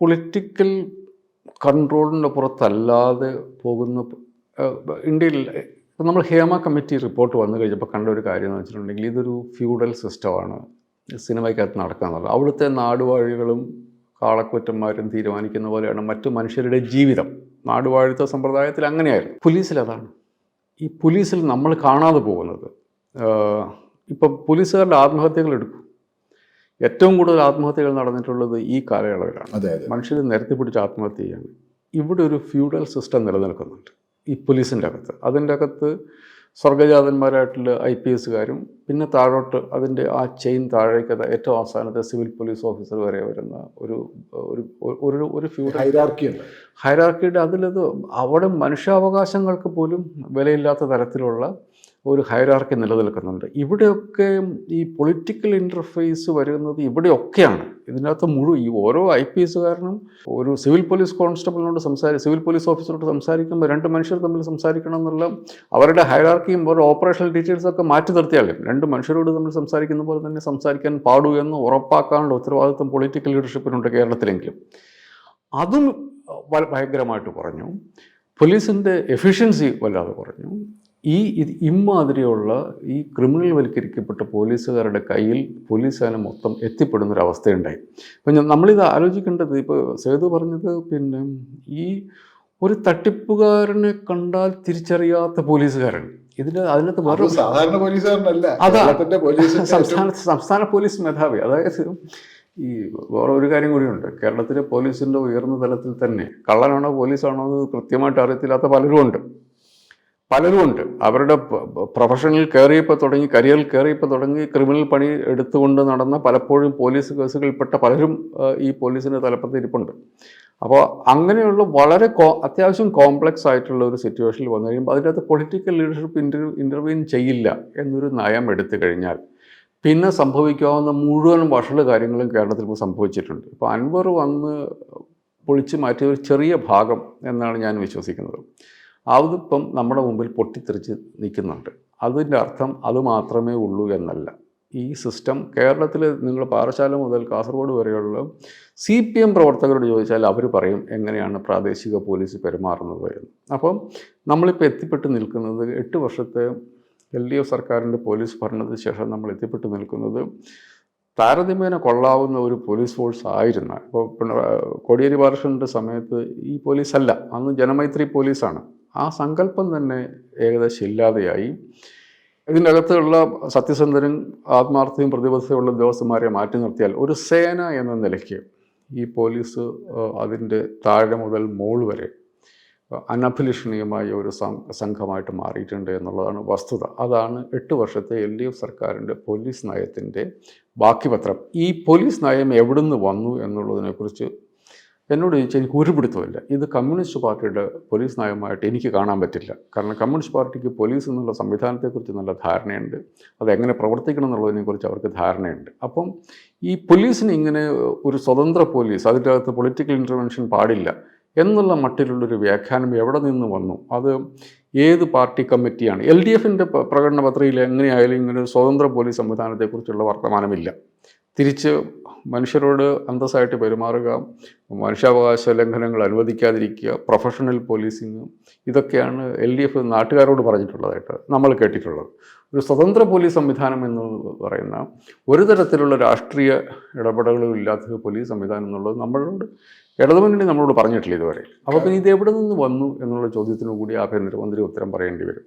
Political കൺട്രോളിന്റെ പുറത്തല്ലാതെ പോകുന്ന ഇന്ത്യയിൽ ഇപ്പം നമ്മൾ ഹേമ കമ്മിറ്റി റിപ്പോർട്ട് വന്നു കഴിഞ്ഞപ്പോൾ കണ്ട ഒരു കാര്യം എന്ന് വെച്ചിട്ടുണ്ടെങ്കിൽ ഇതൊരു ഫ്യൂഡൽ സിസ്റ്റമാണ് സിനിമയ്ക്കകത്ത് നടക്കാന്നുള്ളത് അവിടുത്തെ നാടുവാഴികളും കാളക്കുറ്റന്മാരും തീരുമാനിക്കുന്ന പോലെയാണ് മറ്റു മനുഷ്യരുടെ ജീവിതം. നാടുവാഴിത്ത സമ്പ്രദായത്തിൽ അങ്ങനെയായിരുന്നു. പോലീസിലതാണ് ഈ പോലീസിൽ നമ്മൾ കാണാതെ പോകുന്നത്. ഇപ്പം പോലീസുകാരുടെ ആത്മഹത്യകൾ എടുക്കും. ഏറ്റവും കൂടുതൽ ആത്മഹത്യകൾ നടന്നിട്ടുള്ളത് ഈ കാലയളവിലാണ്. മനുഷ്യർ നിരത്തി പിടിച്ച് ആത്മഹത്യ ചെയ്യാണ്. ഇവിടെ ഒരു ഫ്യൂഡൽ സിസ്റ്റം നിലനിൽക്കുന്നുണ്ട് ഈ പോലീസിന്റെ അകത്ത്. അതിന്റെ അകത്ത് സ്വർഗജാതന്മാരായിട്ടുള്ള ഐ പി എസുകാരും പിന്നെ താഴോട്ട് അതിന്റെ ആ ചെയിൻ താഴേക്ക് ഏറ്റവും അവസാനത്തെ സിവിൽ പോലീസ് ഓഫീസർ വരെ വരുന്ന ഒരു ഒരു ഒരു ഫ്യൂഡൽ ഹൈറാർക്കി ഹൈറാർക്കിയുടെ അതിലത് അവിടെ മനുഷ്യാവകാശങ്ങൾക്ക് പോലും വിലയില്ലാത്ത തരത്തിലുള്ള ഒരു ഹൈറാർക്കി നിലനിൽക്കുന്നുണ്ട്. ഇവിടെയൊക്കെ ഈ പൊളിറ്റിക്കൽ ഇന്റർഫേസ് വരുന്നത് ഇവിടെയൊക്കെയാണ്. ഇതിനകത്ത് മുഴുവൻ ഈ ഓരോ ഐ പി എസുകാരനും ഒരു സിവിൽ പോലീസ് കോൺസ്റ്റബിളിനോട് സംസാരി സിവിൽ പോലീസ് ഓഫീസറോട് സംസാരിക്കുമ്പോൾ രണ്ട് മനുഷ്യർ തമ്മിൽ സംസാരിക്കണം എന്നുള്ള അവരുടെ ഹൈറാർക്കിയും അവരുടെ ഓപ്പറേഷണൽ ഡീറ്റെയിൽസൊക്കെ മാറ്റി നിർത്തിയാലും രണ്ട് മനുഷ്യരോട് തമ്മിൽ സംസാരിക്കുന്ന പോലെ തന്നെ സംസാരിക്കാൻ പാടൂ എന്ന് ഉറപ്പാക്കാനുള്ള ഉത്തരവാദിത്വം പൊളിറ്റിക്കൽ ലീഡർഷിപ്പിനുണ്ട് കേരളത്തിലെങ്കിലും. അതും ഭയങ്കരമായിട്ട് കുറഞ്ഞു. പോലീസിന്റെ എഫിഷ്യൻസി വല്ലാതെ കുറഞ്ഞു. ഈ ഇത് ഇമ്മാതിരിയുള്ള ഈ ക്രിമിനൽ വൽക്കരിക്കപ്പെട്ട പോലീസുകാരുടെ കയ്യിൽ പോലീസ് സേന മൊത്തം എത്തിപ്പെടുന്നൊരവസ്ഥയുണ്ടായി. അപ്പം ഞാൻ- നമ്മളിത് ആലോചിക്കേണ്ടത് ഇപ്പോൾ സേതു പറഞ്ഞത് പിന്നെ ഈ ഒരു തട്ടിപ്പുകാരനെ കണ്ടാൽ തിരിച്ചറിയാത്ത പോലീസുകാരൻ. ഇതിൽ അതിനകത്ത് അത് വേറെ സാധാരണ പോലീസുകാരനല്ല. അതാ. സംസ്ഥാന സംസ്ഥാന പോലീസ് മേധാവി. അതായത് ഈ വേറെ ഒരു കാര്യം കൂടിയുണ്ട്. കേരളത്തിലെ പോലീസിന്റെ ഉയർന്ന തലത്തിൽ തന്നെ കള്ളനാണോ പോലീസാണോ എന്ന് കൃത്യമായിട്ട് അറിയത്തില്ലാത്ത പലരും ഉണ്ട് പലരും ഉണ്ട്. അവരുടെ പ്രൊഫഷനിൽ കയറിയപ്പോൾ തുടങ്ങി കരിയറിൽ കയറിയപ്പോൾ തുടങ്ങി ക്രിമിനൽ പണി എടുത്തുകൊണ്ട് നടന്ന പലപ്പോഴും പോലീസ് കേസുകളിൽപ്പെട്ട പലരും ഈ പോലീസിന്റെ തലപ്പത്ത് ഇരിപ്പുണ്ട്. അപ്പോൾ അങ്ങനെയുള്ള വളരെ കോ അത്യാവശ്യം കോംപ്ലക്സ് ആയിട്ടുള്ള ഒരു സിറ്റുവേഷനിൽ വന്നു കഴിയുമ്പോൾ അതിനകത്ത് പൊളിറ്റിക്കൽ ലീഡർഷിപ്പ് ഇന്റർ ഇന്റർവ്യൂൻ ചെയ്യില്ല എന്നൊരു നയം എടുത്തു കഴിഞ്ഞാൽ പിന്നെ സംഭവിക്കാവുന്ന മുഴുവൻ വഷൾ കാര്യങ്ങളും കേരളത്തിൽ ഇപ്പോൾ സംഭവിച്ചിട്ടുണ്ട്. ഇപ്പോൾ അൻവർ വന്ന് പൊളിച്ചു മാറ്റിയ ഒരു ചെറിയ ഭാഗം എന്നാണ് ഞാൻ വിശ്വസിക്കുന്നത്. അതിപ്പം നമ്മുടെ മുമ്പിൽ പൊട്ടിത്തെറിച്ച് നിൽക്കുന്നുണ്ട്. അതിന്റെ അർത്ഥം അത് മാത്രമേ ഉള്ളൂ എന്നല്ല. ഈ സിസ്റ്റം കേരളത്തിൽ നിങ്ങൾ പാറശാല മുതൽ കാസർഗോഡ് വരെയുള്ള സി പി എം പ്രവർത്തകരോട് ചോദിച്ചാൽ അവർ പറയും എങ്ങനെയാണ് പ്രാദേശിക പോലീസ് പെരുമാറുന്നത് എന്ന്. അപ്പം നമ്മളിപ്പോൾ എത്തിപ്പെട്ട് നിൽക്കുന്നത് എട്ട് വർഷത്തെ എൽ ഡി എഫ് സർക്കാരിന്റെ പോലീസ് ഭരണത്തിന് ശേഷം നമ്മൾ എത്തിപ്പെട്ട് നിൽക്കുന്നത് താരതമ്യേന കൊള്ളാവുന്ന ഒരു പോലീസ് ഫോഴ്സ് ആയിരുന്ന. ഇപ്പോൾ കോടിയേരി ബാലകൃഷ്ണന്റെ സമയത്ത് ഈ പോലീസല്ല അന്ന് ജനമൈത്രി പോലീസാണ്. ആ സങ്കല്പം തന്നെ ഏകദേശം ഇല്ലാതെയായി. ഇതിന്റെ അകത്തുള്ള സത്യസന്ധനും ആത്മാർത്ഥയും പ്രതിബദ്ധതയുള്ള ഉദ്യോഗസ്ഥന്മാരെ മാറ്റി നിർത്തിയാൽ ഒരു സേന എന്ന നിലയ്ക്ക് ഈ പോലീസ് അതിന്റെ താഴെ മുതൽ മോൾ വരെ അനഭിലഷണീയമായ ഒരു സംഘമായിട്ട് മാറിയിട്ടുണ്ട് എന്നുള്ളതാണ് വസ്തുത. അതാണ് എട്ട് വർഷത്തെ എൽ ഡി എഫ് സർക്കാരിന്റെ പോലീസ് നയത്തിന്റെ ബാക്കി പത്രം ഈ പോലീസ് നയം എവിടുന്ന് വന്നു എന്നുള്ളതിനെക്കുറിച്ച് എന്നോട് ചോദിച്ചാൽ എനിക്ക് ഒരു പിടുത്തമില്ല ഇത് കമ്മ്യൂണിസ്റ്റ് പാർട്ടിയുടെ പോലീസ് നയമായിട്ട് എനിക്ക് കാണാൻ പറ്റില്ല. കാരണം കമ്മ്യൂണിസ്റ്റ് പാർട്ടിക്ക് പോലീസ് എന്നുള്ള സംവിധാനത്തെക്കുറിച്ച് നല്ല ധാരണയുണ്ട്. അതെങ്ങനെ പ്രവർത്തിക്കണം എന്നുള്ളതിനെക്കുറിച്ച് അവർക്ക് ധാരണയുണ്ട്. അപ്പം ഈ പോലീസിന് ഇങ്ങനെ ഒരു സ്വതന്ത്ര പോലീസ് അതിന്റെ അകത്ത് പൊളിറ്റിക്കൽ ഇന്റർവെൻഷൻ പാടില്ല എന്നുള്ള മട്ടിലുള്ളൊരു വ്യാഖ്യാനം എവിടെ നിന്ന് വന്നു? അത് ഏത് പാർട്ടി കമ്മിറ്റിയാണ്? എൽ ഡി എഫിന്റെ പ്രകടന പത്രികയിൽ എങ്ങനെയായാലും ഇങ്ങനെ ഒരു സ്വതന്ത്ര പോലീസ് സംവിധാനത്തെക്കുറിച്ചുള്ള വർത്തമാനമില്ല. തിരിച്ച് മനുഷ്യരോട് അന്തസ്സായിട്ട് പെരുമാറുക മനുഷ്യാവകാശ ലംഘനങ്ങൾ അനുവദിക്കാതിരിക്കുക പ്രൊഫഷണൽ പോലീസിങ് ഇതൊക്കെയാണ് എൽ ഡി എഫ് നാട്ടുകാരോട് പറഞ്ഞിട്ടുള്ളതായിട്ട് നമ്മൾ കേട്ടിട്ടുള്ളത്. ഒരു സ്വതന്ത്ര പോലീസ് സംവിധാനം എന്ന് പറയുന്ന ഒരു തരത്തിലുള്ള രാഷ്ട്രീയ ഇടപെടലുകളും ഇല്ലാത്ത പോലീസ് സംവിധാനം എന്നുള്ളത് നമ്മളോട് ഇടതുമുന്നണി നമ്മളോട് പറഞ്ഞിട്ടില്ല ഇതുവരെ. അപ്പോൾ പിന്നെ ഇത് എവിടെ നിന്ന് വന്നു എന്നുള്ള ചോദ്യത്തിനു കൂടി ആഭ്യന്തരമന്ത്രി ഉത്തരം പറയേണ്ടി വരും.